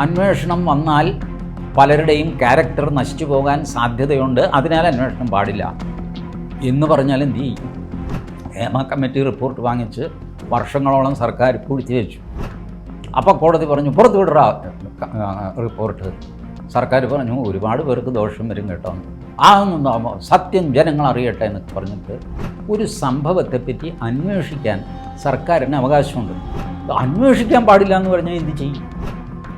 അന്വേഷണം വന്നാൽ പലരുടെയും ക്യാരക്ടർ നശിച്ചു പോകാൻ സാധ്യതയുണ്ട്. അതിനാൽ അന്വേഷണം പാടില്ല. എന്ന് പറഞ്ഞാൽ എന്ത് ചെയ്യും? ഹേമ കമ്മിറ്റി റിപ്പോർട്ട് വാങ്ങിച്ച് വർഷങ്ങളോളം സർക്കാർ പൂഴ്ത്തി വെച്ചു. അപ്പോൾ കോടതി പറഞ്ഞു പുറത്തു വിടുക റിപ്പോർട്ട് സർക്കാർ പറഞ്ഞു ഒരുപാട് പേർക്ക് ദോഷം വരും കേട്ടോ. ആ ഒന്ന് സത്യം ജനങ്ങൾ അറിയട്ടെ എന്ന് പറഞ്ഞിട്ട് ഒരു സംഭവത്തെപ്പറ്റി അന്വേഷിക്കാൻ സർക്കാരിന് അവകാശമുണ്ട്. അന്വേഷിക്കാൻ പാടില്ല എന്ന് പറഞ്ഞാൽ എന്ത് ചെയ്യും?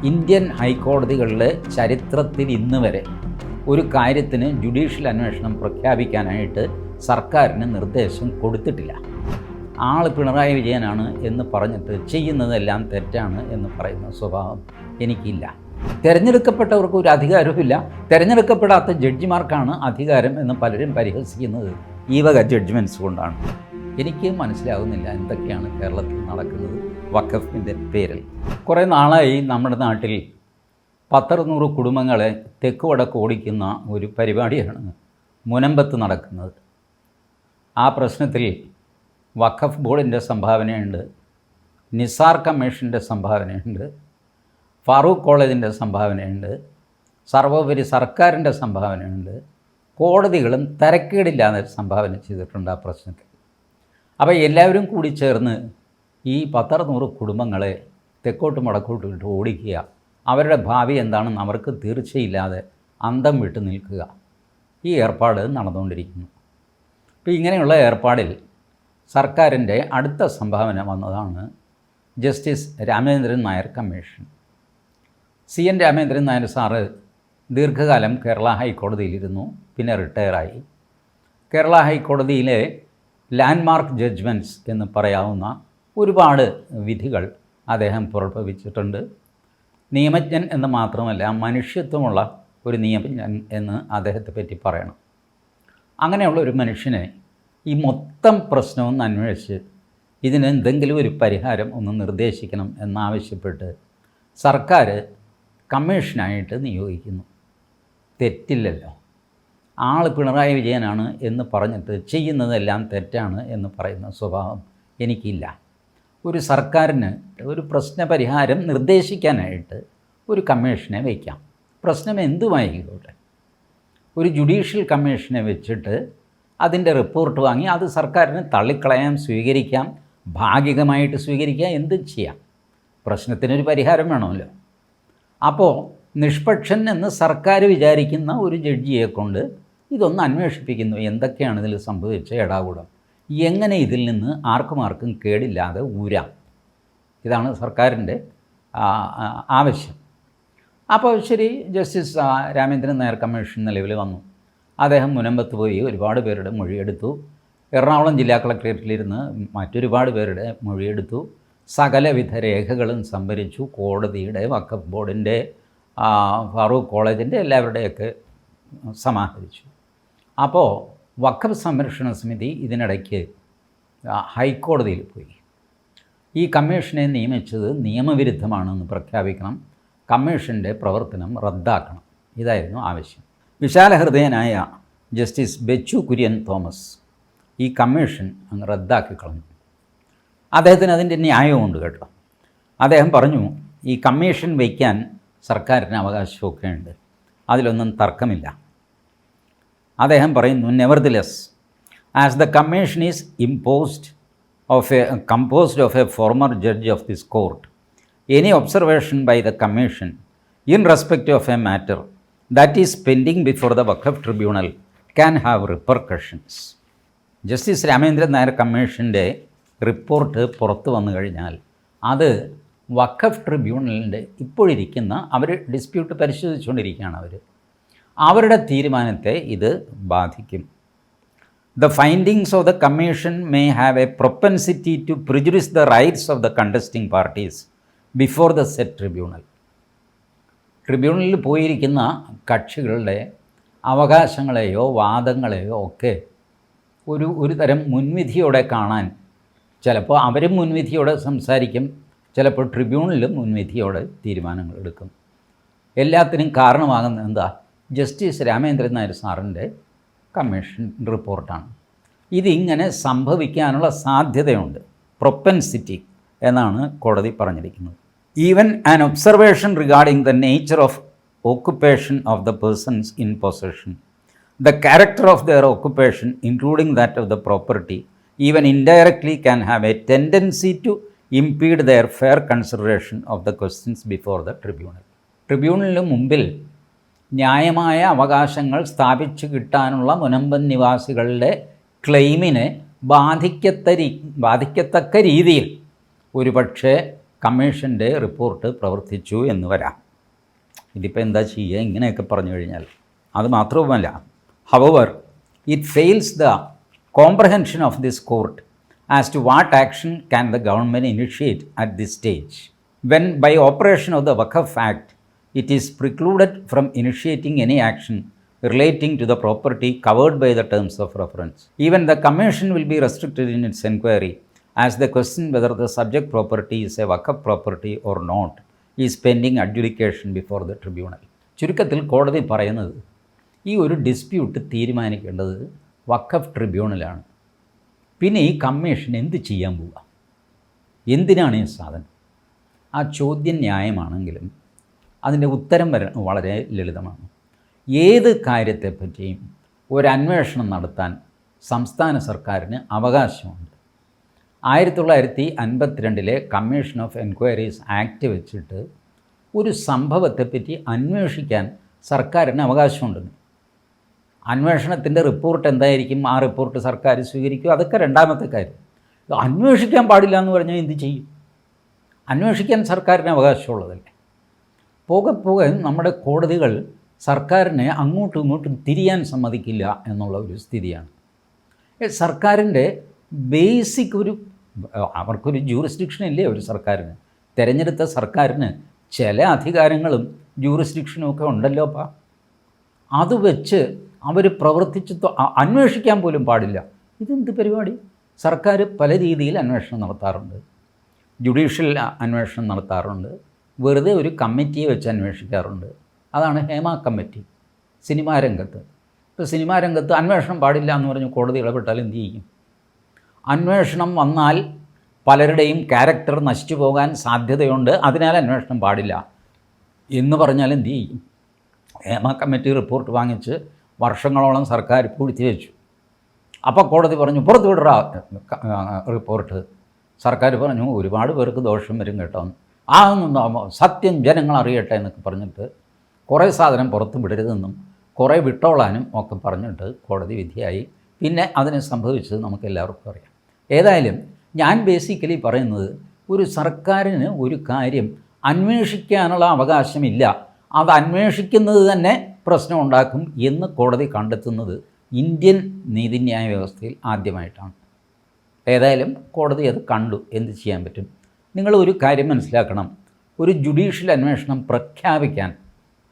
ഇന്ത്യൻ ഹൈക്കോടതികളിലെ ചരിത്രത്തിൽ ഇന്ന് വരെ ഒരു കാര്യത്തിന് ജുഡീഷ്യൽ അന്വേഷണം പ്രഖ്യാപിക്കാനായിട്ട് സർക്കാരിന് നിർദ്ദേശം കൊടുത്തിട്ടില്ല. ആൾ പിണറായി വിജയനാണ് എന്ന് പറഞ്ഞിട്ട് ചെയ്യുന്നതെല്ലാം തെറ്റാണ് എന്ന് പറയുന്ന സ്വഭാവം എനിക്കില്ല. തിരഞ്ഞെടുക്കപ്പെട്ടവർക്ക് ഒരു അധികാരവുമില്ല. തിരഞ്ഞെടുക്കപ്പെടാത്ത ജഡ്ജിമാർക്കാണ് അധികാരം എന്ന് പലരും പരിഹസിക്കുന്നത് ഈ വക ജഡ്ജ്മെന്റ്സ് കൊണ്ടാണ്. എനിക്ക് മനസ്സിലാകുന്നില്ല എന്തൊക്കെയാണ് കേരളത്തിൽ നടക്കുന്നത്. വഖഫിന്റെ പേരിൽ. കുറേ നാളായി നമ്മുടെ നാട്ടിൽ പത്തറുന്നൂറ് കുടുംബങ്ങളെ തെക്ക് വടക്ക് ഓടിക്കുന്ന ഒരു പരിപാടിയാണ് മുനമ്പത്ത് നടക്കുന്നത്. ആ പ്രശ്നത്തിൽ വഖഫ് ബോർഡിന്റെ സംഭാവനയുണ്ട് നിസാർ കമ്മീഷന്റെ സംഭാവനയുണ്ട് ഫാറൂഖ് കോളേജിന്റെ സംഭാവനയുണ്ട് സർവോപരി സർക്കാരിന്റെ സംഭാവനയുണ്ട്. കോടതികളും തരക്കേടില്ലാതെ സംഭാവന ചെയ്തിട്ടുണ്ട് ആ പ്രശ്നത്തിൽ. അപ്പോൾ എല്ലാവരും കൂടി ചേർന്ന് ഈ പത്തറുന്നൂറ് കുടുംബങ്ങളെ തെക്കോട്ടും വടക്കോട്ടും ഇട്ട് ഓടിക്കുക. അവരുടെ ഭാവി എന്താണെന്ന് അവർക്ക് തീർച്ചയില്ലാതെ അന്തം വിട്ട് നിൽക്കുക. ഈ ഏർപ്പാട് നടന്നുകൊണ്ടിരിക്കുന്നു. അപ്പോൾ ഇങ്ങനെയുള്ള ഏർപ്പാടിൽ സർക്കാരിന്റെ അടുത്ത സംഭാവന വന്നതാണ് justice Ramendran Nair commission. C N Ramendran Nair sir ദീർഘകാലം കേരള ഹൈക്കോടതിയിലിരുന്നു പിന്നെ റിട്ടയറായി. കേരള ഹൈക്കോടതിയിലെ ലാൻഡ്മാർക്ക് ജഡ്ജ്മെന്റ്സ് എന്ന് പറയാവുന്ന ഒരുപാട് വിധികൾ അദ്ദേഹം പുറപ്പെടുവിച്ചിട്ടുണ്ട്. നിയമജ്ഞൻ എന്ന് മാത്രമല്ല മനുഷ്യത്വമുള്ള ഒരു നിയമജ്ഞൻ എന്ന് അദ്ദേഹത്തെ പറ്റി പറയണം. അങ്ങനെയുള്ള ഒരു മനുഷ്യനെ ഈ മൊത്തം പ്രശ്നവും അന്വേഷിച്ച് ഇതിന് എന്തെങ്കിലും ഒരു പരിഹാരം ഒന്ന് നിർദ്ദേശിക്കണം എന്നാവശ്യപ്പെട്ട് സർക്കാർ കമ്മീഷനായിട്ട് നിയോഗിക്കുന്നു. തെറ്റില്ലല്ലോ. ആൾ പിണറായി വിജയനാണ് എന്ന് പറഞ്ഞിട്ട് ചെയ്യുന്നതെല്ലാം തെറ്റാണ് എന്ന് പറയുന്ന സ്വഭാവം എനിക്കില്ല. ഒരു സർക്കാരിന് ഒരു പ്രശ്നപരിഹാരം നിർദ്ദേശിക്കാനായിട്ട് ഒരു കമ്മീഷനെ വയ്ക്കാം. പ്രശ്നം എന്തുമായിക്കോട്ടെ? ഒരു ജുഡീഷ്യൽ കമ്മീഷനെ വെച്ചിട്ട് അതിന്റെ റിപ്പോർട്ട് വാങ്ങി അത് സർക്കാരിന് തള്ളിക്കളയാം സ്വീകരിക്കാം ഭാഗികമായിട്ട് സ്വീകരിക്കാം എന്ത് ചെയ്യാം. പ്രശ്നത്തിനൊരു പരിഹാരം വേണമല്ലോ. അപ്പോൾ നിഷ്പക്ഷൻ എന്ന് സർക്കാർ വിചാരിക്കുന്ന ഒരു ജഡ്ജിയെ കൊണ്ട് ഇതൊന്ന് അന്വേഷിപ്പിക്കുന്നു. എന്തൊക്കെയാണ് ഇതിൽ സംഭവിച്ച ഇടാകൂടം എങ്ങനെ ഇതിൽ നിന്ന് ആർക്കും ആർക്കും കേടില്ലാതെ ഊരാം? ഇതാണ് സർക്കാരിന്റെ ആവശ്യം. അപ്പോൾ ശരി ജസ്റ്റിസ് രാമേന്ദ്രൻ നായർ കമ്മീഷൻ നിലവിൽ വന്നു. അദ്ദേഹം മുനമ്പത്ത് പോയി ഒരുപാട് പേരുടെ മൊഴിയെടുത്തു. എറണാകുളം ജില്ലാ കളക്ടറേറ്റിലിരുന്ന് മറ്റൊരുപാട് പേരുടെ മൊഴിയെടുത്തു. സകലവിധ രേഖകളും സംഭരിച്ചു. കോടതിയുടെ വക്കഫ് ബോർഡിന്റെ ഫാറൂഖ് കോളേജിന്റെ എല്ലാവരുടെയൊക്കെ സമാഹരിച്ചു. അപ്പോൾ വഖഫ് സംരക്ഷണ സമിതി ഇതിനിടയ്ക്ക് ഹൈക്കോടതിയിൽ പോയി. ഈ കമ്മീഷനെ നിയമിച്ചത് നിയമവിരുദ്ധമാണെന്ന് പ്രഖ്യാപിക്കണം കമ്മീഷന്റെ പ്രവർത്തനം റദ്ദാക്കണം. ഇതായിരുന്നു ആവശ്യം. വിശാലഹൃദയനായ ജസ്റ്റിസ് ബെച്ചു കുര്യൻ തോമസ് ഈ കമ്മീഷൻ അങ്ങ് റദ്ദാക്കി കളഞ്ഞു. അദ്ദേഹത്തിന് അതിന്റെ ന്യായമുണ്ട് കേട്ടോ. അദ്ദേഹം പറഞ്ഞു ഈ കമ്മീഷൻ വയ്ക്കാൻ സർക്കാരിന് അവകാശമൊക്കെ ഉണ്ട് അതിലൊന്നും തർക്കമില്ല. അദ്ദേഹം പറയുന്നു nevertheless as the commission is imposed of a composed of a former judge of this court any observation by the commission in respect of a matter that is pending before the Waqf tribunal can have repercussions justice Ramendran Nair കമ്മീഷന്റെ report പുറത്തു വന്നു കഴിഞ്ഞാൽ അത് വഖഫ് ട്രിബ്യൂണലിന്റെ ഇപ്പോഴിരിക്കുന്ന അവർ dispute പരിശോധിച്ചുകൊണ്ടിരിക്കുകയാണ് അവർ അവരുടെ തീരുമാനത്തെ ഇത് ബാധിക്കും. The findings of the commission may have a propensity to prejudice the rights of the contesting parties before the said tribunal ട്രിബ്യൂണലിൽ പോയിരിക്കുന്ന കക്ഷികളുടെ അവകാശങ്ങളെയോ വാദങ്ങളെയോ ഒക്കെ ഒരു ഒരു തരം മുൻവിധിയോടെ കാണാൻ ചിലപ്പോൾ അവരും മുൻവിധിയോടെ സംസാരിക്കും ചിലപ്പോൾ ട്രിബ്യൂണലും മുൻവിധിയോടെ തീരുമാനങ്ങൾ എടുക്കും. എല്ലാത്തിനും കാരണമാകുന്ന എന്താ? ജസ്റ്റിസ് രാമേന്ദ്രൻ നായർ സാറിന്റെ കമ്മീഷൻ റിപ്പോർട്ടാണ്. ഇതിങ്ങനെ സംഭവിക്കാനുള്ള സാധ്യതയുണ്ട്. പ്രൊപ്പൻസിറ്റി എന്നാണ് കോടതി പറഞ്ഞിരിക്കുന്നത്. Even an observation regarding the nature of occupation of the persons in possession the character of their occupation including that of the property even indirectly can have a tendency to impede their fair consideration of the questions before the tribunal ട്രിബ്യൂണലിന് മുമ്പിൽ ന്യായമായ അവകാശങ്ങൾ സ്ഥാപിച്ചു കിട്ടാനുള്ള മുനമ്പൻ നിവാസികളുടെ ക്ലെയിമിനെ ബാധിക്കത്ത രീ ബാധിക്കത്തക്ക രീതിയിൽ ഒരുപക്ഷെ കമ്മീഷന്റെ റിപ്പോർട്ട് പ്രവർത്തിച്ചു എന്ന് വരാം. ഇതിപ്പോൾ എന്താ ചെയ്യുക ഇങ്ങനെയൊക്കെ പറഞ്ഞു കഴിഞ്ഞാൽ. അത് മാത്രവുമല്ല however it fails the comprehension of this court as to what action can the government initiate at this stage when by operation of the Waqf act it is precluded from initiating any action relating to the property covered by the terms of reference. Even the Commission will be restricted in its inquiry as the question whether the subject property is a Wakaf property or not is pending adjudication before the tribunal. ചുരുക്കത്തിൽ കോടതി പറയുന്നത് ഈ ഒരു dispute തീരുമാനിക്കേണ്ടത് വഖഫ് ട്രിബ്യൂണലാണ് പിന്നെ ഈ commission എന്ത് ചെയ്യാൻ പോവുക എന്തിനാണ് ഈ സാധനം ആ ചോദ്യം ന്യായമാണെങ്കിലും അതിന്റെ ഉത്തരം വര വളരെ ലളിതമാണ്. ഏത് കാര്യത്തെപ്പറ്റിയും ഒരന്വേഷണം നടത്താൻ സംസ്ഥാന സർക്കാരിന് അവകാശമുണ്ട്. ആയിരത്തി തൊള്ളായിരത്തി അൻപത്തിരണ്ടിലെ കമ്മീഷൻ ഓഫ് എൻക്വയറീസ് ആക്ട് വെച്ചിട്ട് ഒരു സംഭവത്തെപ്പറ്റി അന്വേഷിക്കാൻ സർക്കാരിന് അവകാശമുണ്ട് അന്വേഷണത്തിന്റെ റിപ്പോർട്ട് എന്തായിരിക്കും? ആ റിപ്പോർട്ട് സർക്കാർ സ്വീകരിക്കും. അതൊക്കെ രണ്ടാമത്തെ കാര്യം. അന്വേഷിക്കാൻ പാടില്ല എന്ന് പറഞ്ഞാൽ എന്ത് ചെയ്യും? അന്വേഷിക്കാൻ സർക്കാരിന് അവകാശമുള്ളതല്ലേ? പോകെ പോകെ നമ്മുടെ കോടതികൾ സർക്കാരിനെ അങ്ങോട്ടും ഇങ്ങോട്ടും തിരിയാൻ സമ്മതിക്കില്ല എന്നുള്ള ഒരു സ്ഥിതിയാണ്. സർക്കാരിന്റെ ബേസിക് ഒരു അവർക്കൊരു ജൂറിസ്ഡിക്ഷൻ ഇല്ലേ ഒരു സർക്കാരിന്? തിരഞ്ഞെടുത്ത സർക്കാരിന് ചില അധികാരങ്ങളും ജൂറിസ്ഡിക്ഷനും ഒക്കെ ഉണ്ടല്ലോ അപ്പാ. അത് വെച്ച് അവർ പ്രവർത്തിച്ച് അന്വേഷിക്കാൻ പോലും പാടില്ല. ഇതെന്ത് പരിപാടി? സർക്കാർ പല രീതിയിൽ അന്വേഷണം നടത്താറുണ്ട്. ജുഡീഷ്യൽ അന്വേഷണം നടത്താറുണ്ട്. വെറുതെ ഒരു കമ്മിറ്റിയെ വെച്ച് അന്വേഷിക്കാറുണ്ട്. അതാണ് ഹേമ കമ്മിറ്റി സിനിമാ രംഗത്ത്. ഇപ്പോൾ സിനിമാ രംഗത്ത് അന്വേഷണം പാടില്ല എന്ന് പറഞ്ഞ് കോടതി ഇടപെട്ടാൽ എന്ത് ചെയ്യും? അന്വേഷണം വന്നാൽ പലരുടെയും ക്യാരക്ടർ നശിച്ചു പോകാൻ സാധ്യതയുണ്ട് അതിനാൽ അന്വേഷണം പാടില്ല എന്ന് പറഞ്ഞാൽ എന്ത് ചെയ്യും? ഹേമ കമ്മിറ്റി റിപ്പോർട്ട് വാങ്ങിച്ച് വർഷങ്ങളോളം സർക്കാർ പൂഴ്ത്തി വെച്ചു. അപ്പോൾ കോടതി പറഞ്ഞു പുറത്ത് വിടുക റിപ്പോർട്ട്. സർക്കാർ പറഞ്ഞു ഒരുപാട് പേർക്ക് ദോഷം വരും കേട്ടോ. ആ സത്യം ജനങ്ങൾ അറിയട്ടെ എന്നൊക്കെ പറഞ്ഞിട്ട് കുറേ സാധനം പുറത്ത് വിടരുതെന്നും കുറേ വിട്ടോളാനും ഒക്കെ പറഞ്ഞിട്ട് കോടതി വിധിയായി. പിന്നെ അതിന് സംഭവിച്ചത് നമുക്ക് എല്ലാവർക്കും അറിയാം. ഏതായാലും ഞാൻ ബേസിക്കലി പറയുന്നത് ഒരു സർക്കാരിന് ഒരു കാര്യം അന്വേഷിക്കാനുള്ള അവകാശമില്ല. അത് അന്വേഷിക്കുന്നത് തന്നെ പ്രശ്നം ഉണ്ടാക്കും എന്ന് കോടതി കണ്ടെത്തുന്നത് ഇന്ത്യൻ നീതിന്യായ വ്യവസ്ഥയിൽ ആദ്യമായിട്ടാണ്. ഏതായാലും കോടതി അത് കണ്ടു. എന്ത് ചെയ്യാൻ പറ്റും? നിങ്ങൾ ഒരു കാര്യം മനസ്സിലാക്കണം. ഒരു ജുഡീഷ്യൽ അന്വേഷണം പ്രഖ്യാപിക്കാൻ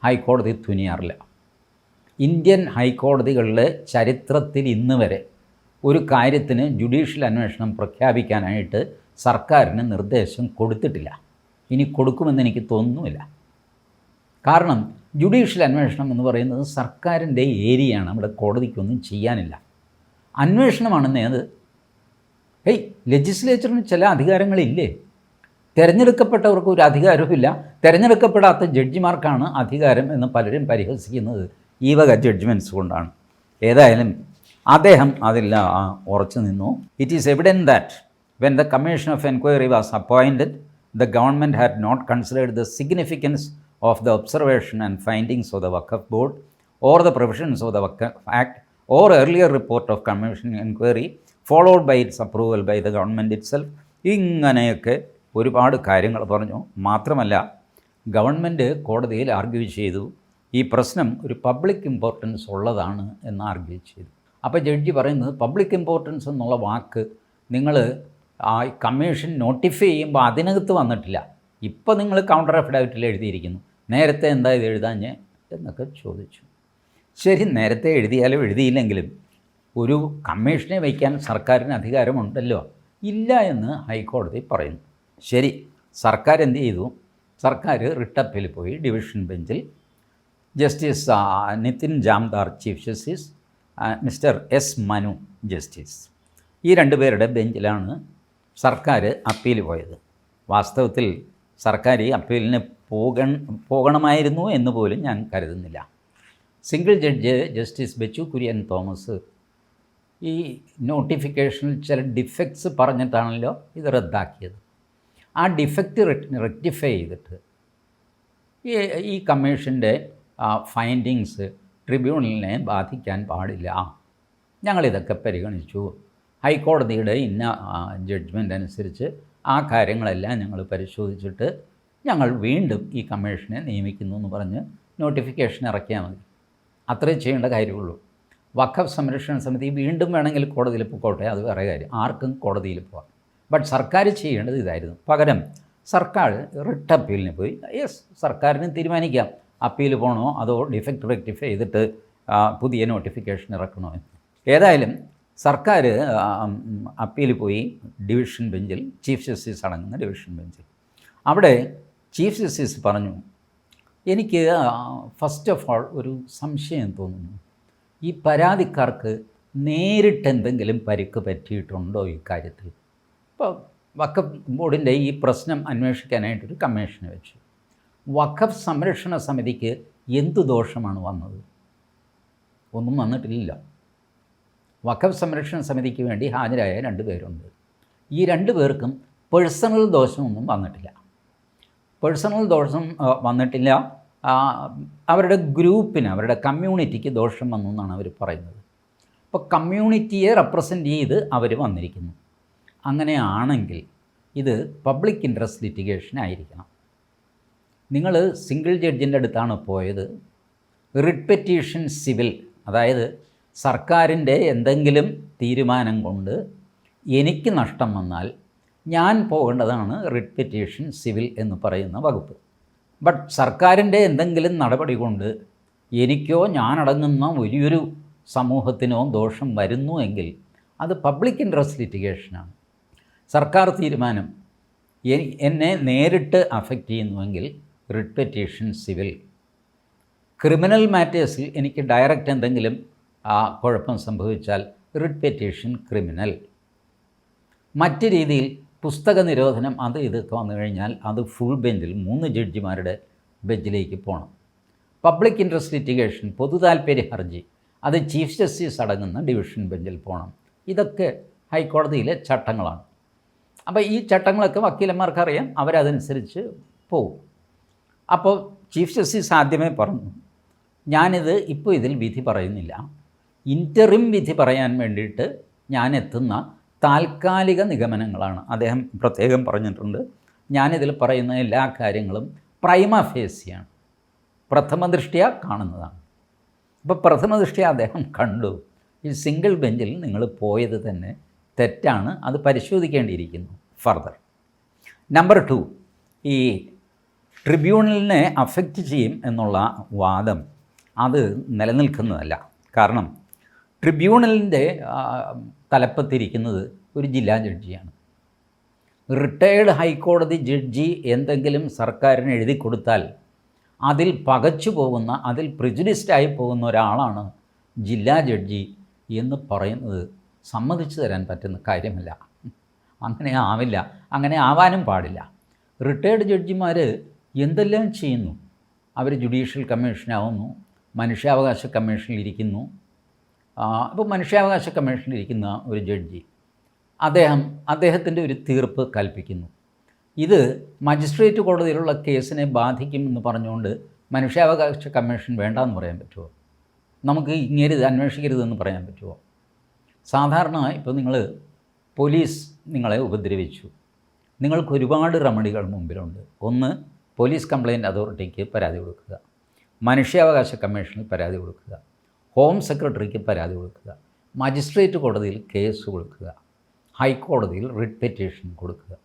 ഹൈക്കോടതി തുനിയാറില്ല. ഇന്ത്യൻ ഹൈക്കോടതികളിലെ ചരിത്രത്തിൽ ഇന്ന് വരെ ഒരു കാര്യത്തിന് ജുഡീഷ്യൽ അന്വേഷണം പ്രഖ്യാപിക്കാനായിട്ട് സർക്കാരിന് നിർദ്ദേശം കൊടുത്തിട്ടില്ല. ഇനി കൊടുക്കുമെന്ന് എനിക്ക് തോന്നുന്നില്ല. കാരണം ജുഡീഷ്യൽ അന്വേഷണം എന്ന് പറയുന്നത് സർക്കാരിന്റെ ഏരിയയാണ്. നമ്മുടെ കോടതിക്കൊന്നും ചെയ്യാനില്ല. അന്വേഷണമാണെന്നേ അത്. ഹേയ് ലെജിസ്ലേച്ചറിന് ചില അധികാരങ്ങളില്ലേ? തിരഞ്ഞെടുക്കപ്പെട്ടവർക്ക് ഒരു അധികാരവുമില്ല. തിരഞ്ഞെടുക്കപ്പെടാത്ത ജഡ്ജിമാർക്കാണ് അധികാരം എന്ന് പലരും പരിഹസിക്കുന്നത്. ഈ വക ജഡ്ജ്മെന്റ്സ് കൊണ്ടാണ്. ഏതായാലും അദ്ദേഹം അതിൽ ആ, ഉറച്ചു നിന്നു. It is evident that when the commission of enquiry was appointed the government had not considered the significance of the observation and findings of the Waqf board or the provisions of the Waqf act or earlier report of commission inquiry followed by its approval by the government itself. ഇങ്ങനെയൊക്കെ ഒരുപാട് കാര്യങ്ങൾ പറഞ്ഞു. മാത്രമല്ല government കോടതിയിൽ argue ചെയ്തു ഈ പ്രശ്നം ഒരു പബ്ലിക് ഇമ്പോർട്ടൻസ് ഉള്ളതാണ് എന്ന് ആർഗ്യൂ ചെയ്തു. അപ്പോൾ ജഡ്ജി പറയുന്നത് പബ്ലിക് ഇമ്പോർട്ടൻസ് എന്നുള്ള വാക്ക് നിങ്ങൾ ആ കമ്മീഷൻ നോട്ടിഫൈ ചെയ്യുമ്പോൾ അതിനകത്ത് വന്നിട്ടില്ല. ഇപ്പോൾ നിങ്ങൾ കൗണ്ടർ അഫിഡാവിറ്റിൽ എഴുതിയിരിക്കുന്നു. നേരത്തെ എന്താ ഇത് എഴുതാഞ്ഞ് എന്നൊക്കെ ചോദിച്ചു. ശരി നേരത്തെ എഴുതിയാലും എഴുതിയില്ലെങ്കിലും ഒരു കമ്മീഷനെ വയ്ക്കാൻ സർക്കാരിന് അധികാരമുണ്ടല്ലോ. ഇല്ല എന്ന് ഹൈക്കോടതി പറയുന്നു. ശരി സർക്കാർ എന്ത് ചെയ്തു? സർക്കാർ റിട്ടപ്പിൽ പോയി ഡിവിഷൻ ബെഞ്ചിൽ justice Nitin Jamdar chief justice mister S Manu justice. ഈ രണ്ട് പേരുടെ ബെഞ്ചിലാണ് സർക്കാർ അപ്പീൽ പോയത്. വാസ്തവത്തിൽ സർക്കാർ ഈ അപ്പീലിന് പോകൺ പോകണമായിരുന്നു എന്ന് പോലും ഞാൻ കരുതുന്നില്ല. Single judge justice Bechu Kurian Thomas ഈ നോട്ടിഫിക്കേഷനിൽ ചില ഡിഫക്ട്സ് പറഞ്ഞിട്ടാണല്ലോ ഇത് റദ്ദാക്കിയത്. ആ ഡിഫക്റ്റ് റെക്ടിഫൈ ചെയ്തിട്ട് ഈ ഈ കമ്മീഷന്റെ ഫൈൻഡിങ്സ് ട്രിബ്യൂണലിനെ ബാധിക്കാൻ പാടില്ല. ഞങ്ങളിതൊക്കെ പരിഗണിച്ചു. ഹൈക്കോടതിയുടെ ഇന്ന ജഡ്ജ്മെന്റ് അനുസരിച്ച് ആ കാര്യങ്ങളെല്ലാം ഞങ്ങൾ പരിശോധിച്ചിട്ട് ഞങ്ങൾ വീണ്ടും ഈ കമ്മീഷനെ നിയമിക്കുന്നു എന്ന് പറഞ്ഞ് നോട്ടിഫിക്കേഷൻ ഇറക്കിയാൽ മതി. അത്രേ ചെയ്യേണ്ട കാര്യമുള്ളൂ. വഖഫ് സംരക്ഷണ സമിതി വീണ്ടും വേണമെങ്കിൽ കോടതിയിൽ പോയിക്കോട്ടെ അത് വേറെ കാര്യം. ആർക്കും കോടതിയിൽ പോവാം. ബട്ട് സർക്കാർ ചെയ്യേണ്ടത് ഇതായിരുന്നു. പകരം സർക്കാർ റിട്ട് അപ്പീലിന് പോയി. യെസ് സർക്കാരിന് തീരുമാനിക്കാം. അപ്പീൽ പോകണോ അതോ ഡിഫക്റ്റ് റെക്ടിഫൈ ചെയ്തിട്ട് പുതിയ നോട്ടിഫിക്കേഷൻ ഇറക്കണോ ഏതായാലും സർക്കാർ അപ്പീൽ പോയി ഡിവിഷൻ ബെഞ്ചിൽ ചീഫ് ജസ്റ്റിസ് അടങ്ങുന്ന ഡിവിഷൻ ബെഞ്ചിൽ അവിടെ ചീഫ് ജസ്റ്റിസ് പറഞ്ഞു എനിക്ക് ഫസ്റ്റ് ഓഫ് ഓൾ ഒരു സംശയം തോന്നുന്നു. ഈ പരാതിക്കാർക്ക് നേരിട്ട് എന്തെങ്കിലും പരിക്ക് പറ്റിയിട്ടുണ്ടോ ഈ ഇപ്പോൾ വഖഫ് ബോർഡിന്റെ ഈ പ്രശ്നം അന്വേഷിക്കാനായിട്ടൊരു കമ്മീഷനെ വെച്ചു. വഖഫ് സംരക്ഷണ സമിതിക്ക് എന്തു ദോഷമാണ് വന്നത്? ഒന്നും വന്നിട്ടില്ല. വഖഫ് സംരക്ഷണ സമിതിക്ക് വേണ്ടി ഹാജരായ രണ്ട് പേരുണ്ട്. ഈ രണ്ട് പേർക്കും പേഴ്സണൽ ദോഷമൊന്നും വന്നിട്ടില്ല. പേഴ്സണൽ ദോഷം വന്നിട്ടില്ല. അവരുടെ ഗ്രൂപ്പിന് അവരുടെ കമ്മ്യൂണിറ്റിക്ക് ദോഷം വന്നു എന്നാണ് അവർ പറയുന്നത്. അപ്പോൾ കമ്മ്യൂണിറ്റിയെ റെപ്രസെന്റ് ചെയ്ത് അവർ വന്നിരിക്കുന്നു. അങ്ങനെയാണെങ്കിൽ ഇത് പബ്ലിക് ഇൻട്രസ്റ്റ് ലിറ്റിഗേഷൻ ആയിരിക്കണം. നിങ്ങൾ സിംഗിൾ ജഡ്ജിന്റെ അടുത്താണ് പോയത്. റിപ്പറ്റീഷൻ പെറ്റീഷൻ സിവിൽ അതായത് സർക്കാരിന്റെ എന്തെങ്കിലും തീരുമാനം കൊണ്ട് എനിക്ക് നഷ്ടം വന്നാൽ ഞാൻ പോകേണ്ടതാണ് റിപ്പറ്റീഷൻ പെറ്റീഷൻ സിവിൽ എന്ന് പറയുന്ന വകുപ്പ്. ബട്ട് സർക്കാരിന്റെ എന്തെങ്കിലും നടപടി കൊണ്ട് എനിക്കോ ഞാനടങ്ങുന്ന വലിയൊരു സമൂഹത്തിനോ ദോഷം വരുന്നു എങ്കിൽ അത് പബ്ലിക് ഇൻട്രസ്റ്റ് ലിറ്റിഗേഷനാണ് സർക്കാർ തീരുമാനം. എന്നെ നേരിട്ട് അഫക്റ്റ് ചെയ്യുന്നുവെങ്കിൽ റിട്ട് പെറ്റീഷൻ സിവിൽ ക്രിമിനൽ മാറ്റേഴ്സിൽ എനിക്ക് ഡയറക്റ്റ് എന്തെങ്കിലും ആ കുഴപ്പം സംഭവിച്ചാൽ റിട്ട് പെറ്റീഷൻ ക്രിമിനൽ മറ്റ് രീതിയിൽ പുസ്തക നിരോധനം അത് ഇതൊക്കെ വന്നു കഴിഞ്ഞാൽ അത് ഫുൾ ബെഞ്ചിൽ മൂന്ന് ജഡ്ജിമാരുടെ ബെഞ്ചിലേക്ക് പോകണം പബ്ലിക് ഇൻട്രസ്റ്റ് ലിറ്റിഗേഷൻ പൊതു താൽപ്പര്യ ഹർജി അത് ചീഫ് ജസ്റ്റിസ് അടങ്ങുന്ന ഡിവിഷൻ ബെഞ്ചിൽ പോകണം ഇതൊക്കെ ഹൈക്കോടതിയിലെ ചട്ടങ്ങളാണ്. അപ്പോൾ ഈ ചട്ടങ്ങളൊക്കെ വക്കീലന്മാർക്ക് അറിയാം അവരതനുസരിച്ച് പോകും അപ്പോൾ ചീഫ് ജസ്റ്റിസ് ആദ്യമേ പറഞ്ഞു ഞാനിത് ഇപ്പോൾ ഇതിൽ വിധി പറയുന്നില്ല. ഇന്ററിം വിധി പറയാൻ വേണ്ടിയിട്ട് ഞാൻ എത്തുന്ന താൽക്കാലിക നിഗമനങ്ങളാണ്. അദ്ദേഹം പ്രത്യേകം പറഞ്ഞിട്ടുണ്ട് ഞാനിതിൽ പറയുന്ന എല്ലാ കാര്യങ്ങളും പ്രൈമ ഫേസിയാണ്. പ്രഥമ ദൃഷ്ടിയ കാണുന്നതാണ്. അപ്പോൾ പ്രഥമ ദൃഷ്ടിയ അദ്ദേഹം കണ്ടു ഈ സിംഗിൾ ബെഞ്ചിൽ നിങ്ങൾ പോയത് തന്നെ തെറ്റാണ് അത് പരിശോധിക്കേണ്ടിയിരിക്കുന്നു ഫർദർ. നമ്പർ ടു ഈ ട്രിബ്യൂണലിനെ അഫക്റ്റ് ചെയ്യും എന്നുള്ള വാദം അത് നിലനിൽക്കുന്നതല്ല. കാരണം ട്രിബ്യൂണലിന്റെ തലപ്പത്തിരിക്കുന്നത് ഒരു ജില്ലാ ജഡ്ജിയാണ്. റിട്ടയേർഡ് ഹൈക്കോടതി ജഡ്ജി എന്തെങ്കിലും സർക്കാരിന് എഴുതി കൊടുത്താൽ അതിൽ പകച്ചു പോകുന്ന അതിൽ പ്രിജുഡിസ്റ്റായി പോകുന്ന ഒരാളാണ് ജില്ലാ ജഡ്ജി എന്ന് പറയുന്നത് സമ്മതിച്ചു തരാൻ പറ്റുന്ന കാര്യമല്ല. അങ്ങനെ ആവില്ല. അങ്ങനെ ആവാനും പാടില്ല. റിട്ടയേർഡ് ജഡ്ജിമാർ എന്തെല്ലാം ചെയ്യുന്നു? അവർ ജുഡീഷ്യൽ കമ്മീഷനാവുന്നു മനുഷ്യാവകാശ കമ്മീഷനിൽ ഇരിക്കുന്നു അപ്പോൾ മനുഷ്യാവകാശ കമ്മീഷനിൽ ഇരിക്കുന്ന ഒരു ജഡ്ജി അദ്ദേഹം അദ്ദേഹത്തിന്റെ ഒരു തീർപ്പ് കൽപ്പിക്കുന്നു. ഇത് മജിസ്ട്രേറ്റ് കോടതിയിലുള്ള കേസിനെ ബാധിക്കുമെന്ന് പറഞ്ഞുകൊണ്ട് മനുഷ്യാവകാശ കമ്മീഷൻ വേണ്ടെന്ന് പറയാൻ പറ്റുമോ നമുക്ക് ഇങ്ങനെ ഇത് അന്വേഷിക്കരുതെന്ന് പറയാൻ പറ്റുമോ സാധാരണ ഇപ്പോൾ നിങ്ങൾ പോലീസ് നിങ്ങളെ ഉപദ്രവിച്ചു. നിങ്ങൾക്ക് ഒരുപാട് റെമഡികൾ മുമ്പിലുണ്ട്. ഒന്ന് പോലീസ് കംപ്ലയിന്റ് അതോറിറ്റിക്ക് പരാതി കൊടുക്കുക. മനുഷ്യാവകാശ കമ്മീഷനിൽ പരാതി കൊടുക്കുക. ഹോം സെക്രട്ടറിക്ക് പരാതി കൊടുക്കുക. മജിസ്ട്രേറ്റ് കോടതിയിൽ കേസ് കൊടുക്കുക. ഹൈക്കോടതിയിൽ റിട്ട് പെറ്റീഷൻ കൊടുക്കുക.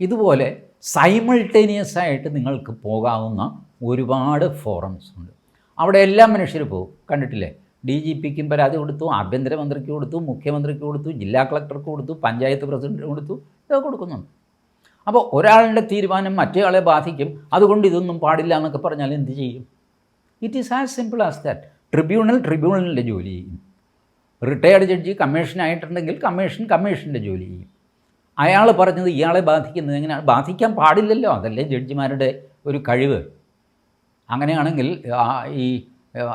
ഇതുപോലെ സൈമൾട്ടേനിയസ് ആയിട്ട് നിങ്ങൾക്ക് പോകാവുന്ന ഒരുപാട് ഫോറംസ് ഉണ്ട്. അവിടെ എല്ലാ മനുഷ്യരും പോകും കണ്ടിട്ടില്ലേ? ഡി ജി പിക്കും പരാതി കൊടുത്തു ആഭ്യന്തരമന്ത്രിക്ക് കൊടുത്തു മുഖ്യമന്ത്രിക്ക് കൊടുത്തു ജില്ലാ കളക്ടർക്ക് കൊടുത്തു പഞ്ചായത്ത് പ്രസിഡന്റിന് കൊടുത്തു ഇതൊക്കെ കൊടുക്കുന്നുണ്ട്. അപ്പോൾ ഒരാളുടെ തീരുമാനം മറ്റേയാളെ ബാധിക്കും അതുകൊണ്ട് ഇതൊന്നും പാടില്ല എന്നൊക്കെ പറഞ്ഞാൽ എന്ത് ചെയ്യും? It is as simple as that tribunal ട്രിബ്യൂണലിന്റെ ജോലി ചെയ്യും. റിട്ടയർഡ് ജഡ്ജി കമ്മീഷൻ ആയിട്ടുണ്ടെങ്കിൽ കമ്മീഷൻ കമ്മീഷന്റെ ജോലി ചെയ്യും. അയാൾ പറഞ്ഞത് ഇയാളെ ബാധിക്കുന്നത് എങ്ങനെയാണ്? ബാധിക്കാൻ പാടില്ലല്ലോ. അതല്ലേ ജഡ്ജിമാരുടെ ഒരു കഴിവ്. അങ്ങനെയാണെങ്കിൽ ഈ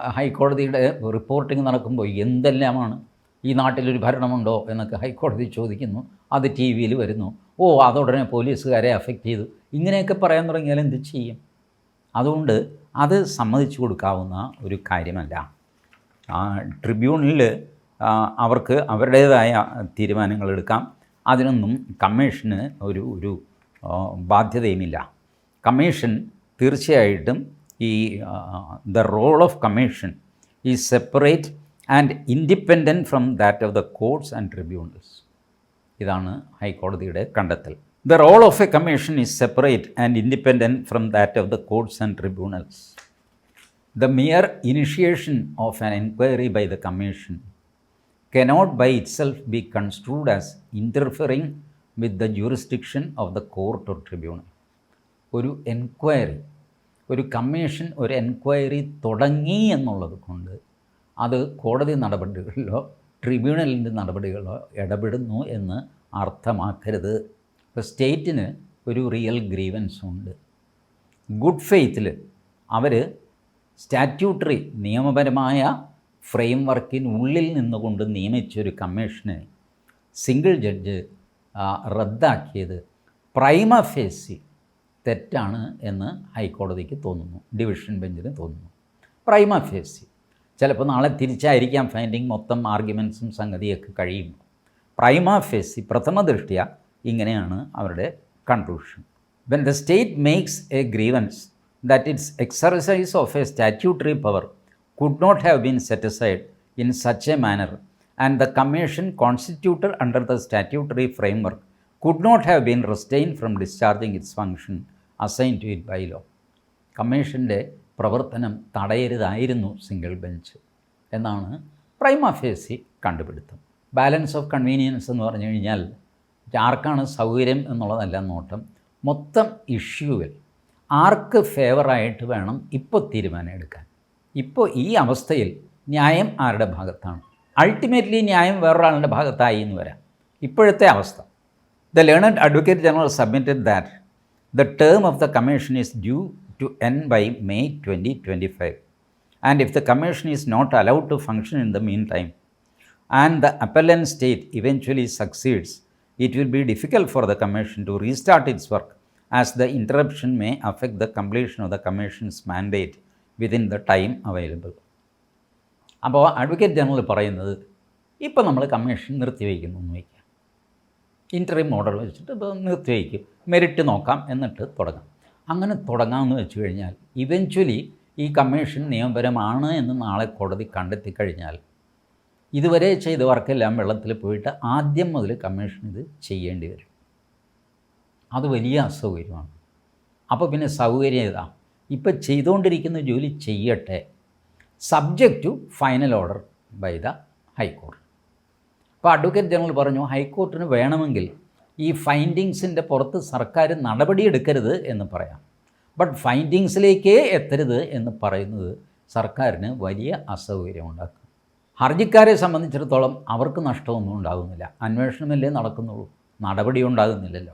ഹൈക്കോടതിയുടെ റിപ്പോർട്ടിംഗ് നടക്കുമ്പോൾ എന്തെല്ലാമാണ് ഈ നാട്ടിലൊരു ഭരണമുണ്ടോ എന്നൊക്കെ ഹൈക്കോടതി ചോദിക്കുന്നു. അത് ടി വിയിൽ വരുന്നു. ഓ അതുടനെ പോലീസുകാരെ അഫക്റ്റ് ചെയ്തു. ഇങ്ങനെയൊക്കെ പറയാൻ തുടങ്ങിയാൽ എന്ത് ചെയ്യും? അതുകൊണ്ട് അത് സമ്മതിച്ചു കൊടുക്കാവുന്ന ഒരു കാര്യമല്ല. ആ, ട്രിബ്യൂണലിൽ അവർക്ക് അവരുടേതായ തീരുമാനങ്ങൾ എടുക്കാം. അതിനൊന്നും കമ്മീഷന് ഒരു ഒരു ബാധ്യതയുമില്ല. കമ്മീഷൻ തീർച്ചയായിട്ടും ഈ ദ റോൾ ഓഫ് കമ്മീഷൻ ഈ separate and independent from that of the courts and tribunals ഇതാണ് ഹൈക്കോടതിയുടെ കണ്ടെത്തൽ. The role of a commission is separate and independent from that of the courts and tribunals the mere mere of an enquiry by the commission cannot by itself be construed as interfering with the jurisdiction of the court or tribunal ഒരു enquiry ഒരു commission ഒരു enquiry തുടങ്ങി എന്നുള്ളത് കൊണ്ട് അത് കോടതി നടപടികളിലോ ട്രിബ്യൂണലിന്റെ നടപടികളിലോ ഇടപെടുന്നു എന്ന് അർത്ഥമാക്കരുത്. ഇപ്പോൾ സ്റ്റേറ്റിന് ഒരു റിയൽ ഗ്രീവൻസ് ഉണ്ട് ഗുഡ് ഫെയ്ത്തിൽ അവർ സ്റ്റാറ്റ്യൂട്ടറി നിയമപരമായ ഫ്രെയിം വർക്കിനുള്ളിൽ നിന്നുകൊണ്ട് നിയമിച്ചൊരു കമ്മീഷനെ സിംഗിൾ ജഡ്ജ് റദ്ദാക്കിയത് പ്രൈമ ഫേസി തെറ്റാണ് എന്ന് ഹൈക്കോടതിക്ക് തോന്നുന്നു ഡിവിഷൻ ബെഞ്ചിന് തോന്നുന്നു. പ്രൈമ ഫേസി ചിലപ്പോൾ നാളെ തിരിച്ചായിരിക്കാം ഫൈൻഡിങ് മൊത്തം ആർഗ്യുമെൻസും സംഗതിയൊക്കെ കഴിയും പ്രൈമ ഫേസി പ്രഥമ ദൃഷ്ടിയ ഇങ്ങനെയാണ് അവരുടെ conclusion when the state makes a grievance that its exercise of a statutory power could not have been set aside in such a manner and the commission constituted under the statutory framework could not have been restrained from discharging its function function to it by law. കമ്മീഷന്റെ പ്രവർത്തനം തടയരുതായിരുന്നു single bench എന്നാണ് പ്രൈമ ഫേസി കണ്ടുപിടുത്തം. Balance of convenience എന്ന് പറഞ്ഞു കഴിഞ്ഞാൽ ആർക്കാണ് സൗകര്യം എന്നുള്ളതല്ല നോട്ടം. മൊത്തം ഇഷ്യൂവിൽ ആർക്ക് ഫേവറായിട്ട് വേണം ഇപ്പോൾ തീരുമാനം എടുക്കാൻ ഇപ്പോൾ ഈ അവസ്ഥയിൽ ന്യായം ആരുടെ ഭാഗത്താണ്? അൾട്ടിമേറ്റ്ലി ന്യായം വേറൊരാളുടെ ഭാഗത്തായി എന്ന് വരാം. ഇപ്പോഴത്തെ അവസ്ഥ. The learned advocate general submitted that term of the commission is due to end by May twenty twenty five and if the commission is not allowed to function in the and the appellant state eventually succeeds, it will be difficult for the Commission to restart its work as the interruption may affect the completion of the Commission's mandate within the time available. അപ്പോൾ advocate general പറയുന്നത് ഇപ്പോൾ നമ്മൾ commission നിർത്തിവെക്കുന്നു എന്ന് വയ്ക്കുക interview model വെച്ചിട്ട് ഇപ്പോൾ നിർത്തി വയ്ക്കും മെറിറ്റ് നോക്കാം എന്നിട്ട് തുടങ്ങാം. അങ്ങനെ തുടങ്ങാമെന്ന് വെച്ച് കഴിഞ്ഞാൽ ഇവൻച്വലി ഈ കമ്മീഷൻ നിയമപരമാണ് എന്ന് നാളെ കോടതി കണ്ടെത്തി കഴിഞ്ഞാൽ ഇതുവരെ ചെയ്ത വർക്കെല്ലാം വെള്ളത്തിൽ പോയിട്ട് ആദ്യം മുതൽ കമ്മീഷൻ ഇത് ചെയ്യേണ്ടി വരും. അത് വലിയ അസൗകര്യമാണ്. അപ്പോൾ പിന്നെ സൗകര്യം ഏതാ ഇപ്പം ചെയ്തുകൊണ്ടിരിക്കുന്ന ജോലി ചെയ്യട്ടെ. Subject to final order by the ഹൈക്കോടതി അപ്പോൾ അഡ്വക്കേറ്റ് ജനറൽ പറഞ്ഞു ഹൈക്കോർട്ടിന് വേണമെങ്കിൽ ഈ ഫൈൻഡിങ്സിന്റെ പുറത്ത് സർക്കാർ നടപടി എടുക്കരുത് എന്ന് പറയാം. ബട്ട് ഫൈൻഡിങ്സിലേക്കേ എത്തരുത് എന്ന് പറയുന്നത് സർക്കാരിന് വലിയ അസൗകര്യം ഉണ്ടാക്കും ഹർജിക്കാരെ സംബന്ധിച്ചിടത്തോളം അവർക്ക് നഷ്ടമൊന്നും ഉണ്ടാകുന്നില്ല. അന്വേഷണമല്ലേ നടക്കുന്നുള്ളൂ. നടപടി ഉണ്ടാകുന്നില്ലല്ലോ.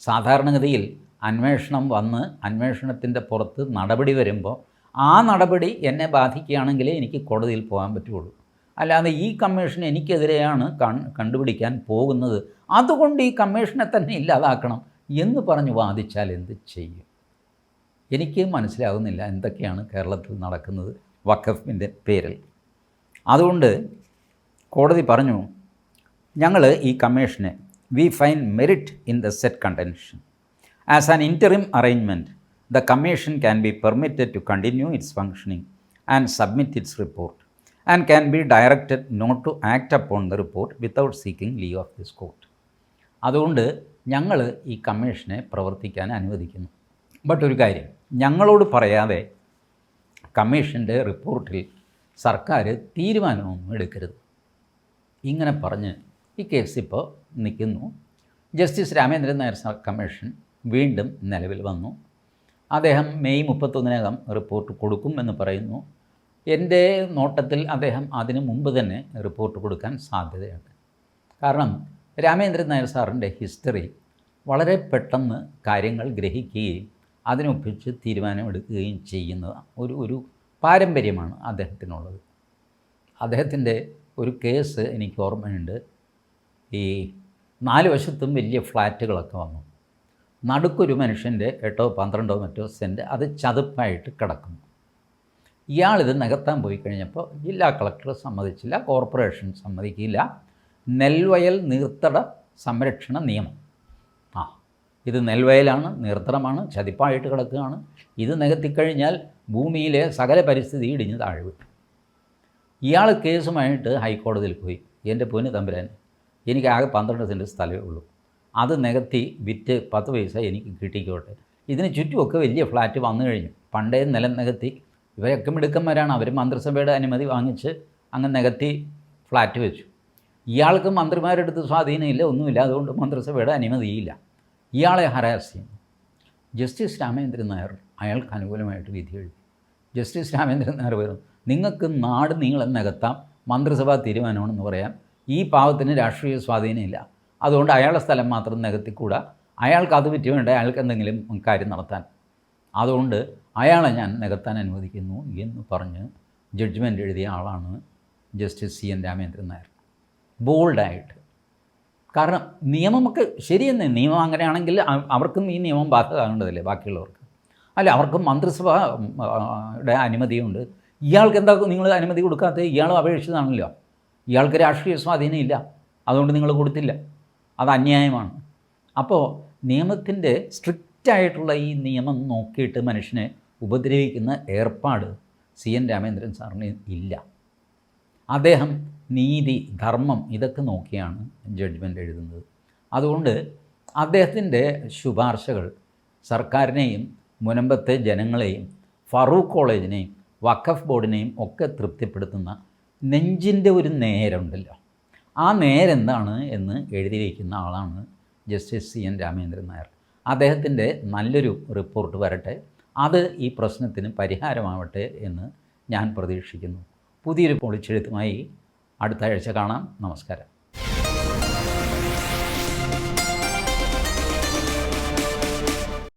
സാധാരണഗതിയിൽ അന്വേഷണം വന്ന് അന്വേഷണത്തിന്റെ പുറത്ത് നടപടി വരുമ്പോൾ ആ നടപടി എന്നെ ബാധിക്കുകയാണെങ്കിലേ എനിക്ക് കോടതിയിൽ പോകാൻ പറ്റുള്ളൂ അല്ലാതെ ഈ കമ്മീഷൻ എനിക്കെതിരെയാണ് കണ്ടുപിടിക്കാൻ പോകുന്നത്. അതുകൊണ്ട് ഈ കമ്മീഷനെ തന്നെ ഇല്ലാതാക്കണം എന്ന് പറഞ്ഞ് വാദിച്ചാൽ എന്ത് ചെയ്യും? എനിക്ക് മനസ്സിലാകുന്നില്ല എന്തൊക്കെയാണ് കേരളത്തിൽ നടക്കുന്നത് വഖഫിന്റെ പേരിൽ. അതുകൊണ്ട് കോടതി പറഞ്ഞു ഞങ്ങൾ ഈ കമ്മീഷനെ we find merit in the said contention as an interim arrangement the commission can be permitted to continue its functioning and submit its report and can be directed not to act upon the report without seeking leave of this court അതുകൊണ്ട് ഞങ്ങൾ ഈ കമ്മീഷനെ പ്രവർത്തിക്കാൻ അനുവദിക്കുന്നു. But ഒരു കാര്യം ഞങ്ങളോട് പറയാതെ കമ്മീഷന്റെ റിപ്പോർട്ടിൽ സർക്കാർ തീരുമാനമൊന്നും എടുക്കരുത്. ഇങ്ങനെ പറഞ്ഞ് ഈ കേസ് ഇപ്പോൾ നിൽക്കുന്നു. ജസ്റ്റിസ് രാമേന്ദ്രൻ നായർ കമ്മീഷൻ വീണ്ടും നിലവിൽ വന്നു. അദ്ദേഹം മെയ് മുപ്പത്തൊന്നിനകം റിപ്പോർട്ട് കൊടുക്കും എന്ന് പറയുന്നു. എന്റെ നോട്ടത്തിൽ അദ്ദേഹം അതിനു മുമ്പ് തന്നെ റിപ്പോർട്ട് കൊടുക്കാൻ സാധ്യതയുണ്ട്. കാരണം രാമേന്ദ്രൻ നായർ സാറിന്റെ ഹിസ്റ്ററി വളരെ പെട്ടെന്ന് കാര്യങ്ങൾ ഗ്രഹിക്കുകയും അതിനൊപ്പിച്ച് തീരുമാനമെടുക്കുകയും ചെയ്യുന്ന ഒരു ഒരു പാരമ്പര്യമാണ് അദ്ദേഹത്തിനുള്ളത്. അദ്ദേഹത്തിന്റെ ഒരു കേസ് എനിക്ക് ഓർമ്മയുണ്ട്. ഈ നാല് വശത്തും വലിയ ഫ്ലാറ്റുകളൊക്കെ വന്നു. നടുക്കൊരു മനുഷ്യന്റെ എട്ടോ പന്ത്രണ്ടോ മറ്റോ സെന്റ് അത് ചതുപ്പായിട്ട് കിടക്കുന്നു. ഇയാളിത് നികത്താൻ പോയി കഴിഞ്ഞപ്പോൾ ജില്ലാ കളക്ടർ സമ്മതിച്ചില്ല കോർപ്പറേഷൻ സമ്മതിക്കില്ല. നെൽവയൽ നീർത്തട സംരക്ഷണ നിയമം. ആ ഇത് നെൽവയലാണ് നീർത്തടമാണ് ചതിപ്പായിട്ട് കിടക്കുകയാണ്. ഇത് നികത്തിക്കഴിഞ്ഞാൽ ഭൂമിയിലെ സകല പരിസ്ഥിതി ഇടിഞ്ഞ് താഴെ വിട്ടു ഇയാൾ കേസുമായിട്ട് ഹൈക്കോടതിയിൽ പോയി. എന്റെ പൊന്ന് തമ്പുരാൻ എനിക്ക് ആകെ പന്ത്രണ്ട് സെന്റ് സ്ഥലമേ ഉള്ളൂ. അത് നികത്തി വിറ്റ് പത്ത് പൈസ എനിക്ക് കിട്ടിക്കോട്ടെ. ഇതിന് ചുറ്റുമൊക്കെ വലിയ ഫ്ലാറ്റ് വന്നു കഴിഞ്ഞു. പണ്ടേ നിലം നികത്തി ഇവരൊക്കെ മിടുക്കന്മാരാണ്. അവർ മന്ത്രിസഭയുടെ അനുമതി വാങ്ങിച്ച് അങ്ങ് നികത്തി ഫ്ലാറ്റ് വെച്ചു. ഇയാൾക്ക് മന്ത്രിമാരുടെ അടുത്ത് സ്വാധീനമില്ല ഒന്നുമില്ല. അതുകൊണ്ട് മന്ത്രിസഭയുടെ അനുമതിയില്ല. ഇയാളെ ഹരാസ് ചെയ്യുന്നു ജസ്റ്റിസ് രാമേന്ദ്രൻ നായർ അയാൾക്ക് അനുകൂലമായിട്ട് വിധി എഴുതി. ജസ്റ്റിസ് രാമേന്ദ്രൻ നായർ പറയുന്നു നിങ്ങൾക്ക് നാട് നീളം നികത്താം. മന്ത്രിസഭാ തീരുമാനമാണെന്ന് പറയാം. ഈ പാവത്തിന് രാഷ്ട്രീയ സ്വാധീനമില്ല. അതുകൊണ്ട് അയാളുടെ സ്ഥലം മാത്രം നികത്തിക്കൂടാ. അയാൾക്ക് അത് പറ്റി വേണ്ട. അയാൾക്ക് എന്തെങ്കിലും കാര്യം നടത്താൻ. അതുകൊണ്ട് അയാളെ ഞാൻ നികത്താൻ അനുവദിക്കുന്നു എന്ന് പറഞ്ഞ് ജഡ്ജ്മെന്റ് എഴുതിയ ആളാണ് justice C N Ramendran Nair. ബോൾഡായിട്ട് കാരണം നിയമമൊക്കെ ശരിയെന്ന്. നിയമം അങ്ങനെയാണെങ്കിൽ അവർക്കും ഈ നിയമം ബാധകമാകേണ്ടതല്ലേ ബാക്കിയുള്ളവർക്ക്? അല്ല അവർക്കും മന്ത്രിസഭ ഉം, ആ, യുടെ അനുമതിയുണ്ട്. ഇയാൾക്ക് എന്താ നിങ്ങൾ അനുമതി കൊടുക്കാത്ത ഇയാൾ അപേക്ഷിച്ചതാണല്ലോ. ഇയാൾക്ക് രാഷ്ട്രീയ സ്വാധീനം ഇല്ല അതുകൊണ്ട് നിങ്ങൾ കൊടുത്തില്ല. അത് അന്യായമാണ്. അപ്പോൾ നിയമത്തിന്റെ സ്ട്രിക്റ്റായിട്ടുള്ള ഈ നിയമം നോക്കിയിട്ട് മനുഷ്യനെ ഉപദ്രവിക്കുന്ന ഏർപ്പാട് സി എൻ രാമേന്ദ്രൻ സാറിന് ഇല്ല. അദ്ദേഹം നീതി ധർമ്മം ഇതൊക്കെ നോക്കിയാണ് ജഡ്ജ്മെന്റ് എഴുതുന്നത്. അതുകൊണ്ട് അദ്ദേഹത്തിന്റെ ശുപാർശകൾ സർക്കാരിനെയും മുനമ്പത്തെ ജനങ്ങളെയും ഫറൂഖ് കോളേജിനെയും വഖഫ് ബോർഡിനെയും ഒക്കെ തൃപ്തിപ്പെടുത്തുന്ന നെഞ്ചിന്റെ ഒരു നേരമുണ്ടല്ലോ ആ നേരെന്താണ് എന്ന് എഴുതി വയ്ക്കുന്ന ആളാണ് justice C N Ramendran Nair. അദ്ദേഹത്തിന്റെ നല്ലൊരു റിപ്പോർട്ട് വരട്ടെ. അത് ഈ പ്രശ്നത്തിന് പരിഹാരമാവട്ടെ എന്ന് ഞാൻ പ്രതീക്ഷിക്കുന്നു. പുതിയൊരു പൊളിച്ചെഴുത്തുമായി അടുത്ത ആഴ്ച കാണാം. നമസ്കാരം.